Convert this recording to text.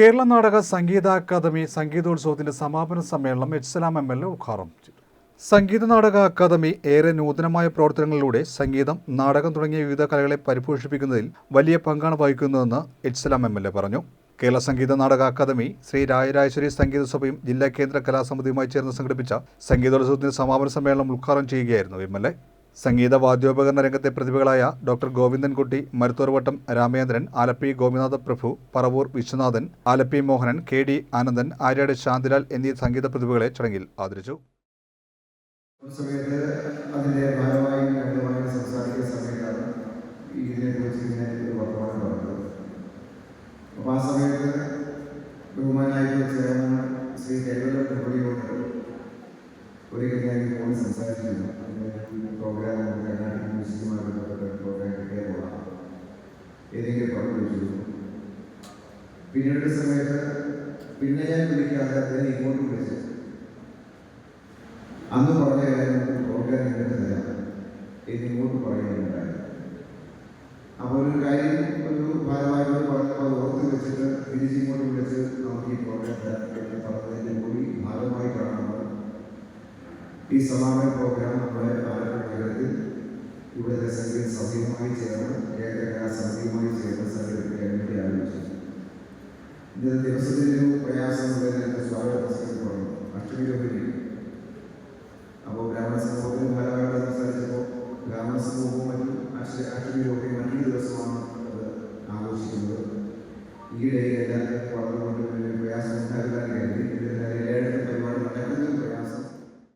കേരള നാടക സംഗീത അക്കാദമി സംഗീതോത്സവത്തിന്റെ സമാപന സമ്മേളനം H Salam M L A ഉദ്ഘാടനം ചെയ്തു. സംഗീത നാടക അക്കാദമി ഏറെ നൂതനമായ പ്രവർത്തനങ്ങളിലൂടെ സംഗീതം നാടകം തുടങ്ങിയ വിവിധ കലകളെ പരിപോഷിപ്പിക്കുന്നതിൽ വലിയ പങ്കാണ് വഹിക്കുന്നതെന്ന് H Salam M L A പറഞ്ഞു. കേരള സംഗീത നാടക അക്കാദമി ശ്രീ രായരാജേശ്വരി സംഗീത സഭയും ജില്ലാ കേന്ദ്ര കലാസമിതിയുമായി ചേർന്ന് സംഘടിപ്പിച്ച സംഗീതോത്സവത്തിന്റെ സമാപന സമ്മേളനം ഉദ്ഘാടനം ചെയ്യുകയായിരുന്നു എം എൽ എ. സംഗീത വാദ്യോപകരണ രംഗത്തെ പ്രതിഭകളായ doctor Govindankutty Maruthorvattom Ramendran Alleppey Gopinatha Prabhu Paravur Viswanathan Alleppey Mohanan K D Anandan Aryad Santhilal എന്നീ സംഗീത പ്രതിഭകളെ ചടങ്ങിൽ ആദരിച്ചു. അപ്പോൾ ആ സമയത്ത് ചെയർമാൻ ശ്രീ പ്രഭുടിയോട് ഒരിക്കൽ ഞാൻ ഫോണിൽ സംസാരിച്ചിരുന്നു പ്രോഗ്രാം കർണാടക മ്യൂസിക്കുമായി ബന്ധപ്പെട്ട പ്രോഗ്രാം കിട്ടിയപ്പോഴാണ് ഏതെങ്കിലും പറഞ്ഞു ചോദിച്ചു പിന്നീട് സമയത്ത് പിന്നെ ഞാൻ വിളിക്കാതെ അദ്ദേഹം ഇങ്ങോട്ട് വിളിച്ചു. അന്ന് പറഞ്ഞ കാര്യം പ്രോഗ്രാം തരാം എന്ന് ഇങ്ങോട്ട് പറയുന്നുണ്ടായിരുന്നു അപ്പോൾ ഒരു കാര്യം ഒരു ഈ സമാപന പ്രോഗ്രാം നമ്മുടെ ആലപ്പുഴ നഗരത്തിൽ ഇവിടുത്തെ സംഗീത സമിതിയുമായി ചേർന്ന് കേരള സജീവമായി ചേർന്ന് സംഘടിപ്പിക്കാൻ വേണ്ടി ആലോചിച്ചു ഇന്നത്തെ ദിവസത്തിന്റെ ഒരു പ്രയാസം എന്നെ സ്വാഗത പ്രസംഗം പറഞ്ഞു അഷ്ടമി ജോലി അപ്പോൾ ഗ്രാമീണ സമൂഹത്തിൽ ധാരാളം സംസാരിച്ചപ്പോൾ ഗ്രാമീണ സമൂഹവും മറ്റും അഷ്ടമി ജോലി മറ്റൊരു ദിവസമാണ് അത് ആഘോഷിക്കുന്നത്. ഈ ഡേയിൽ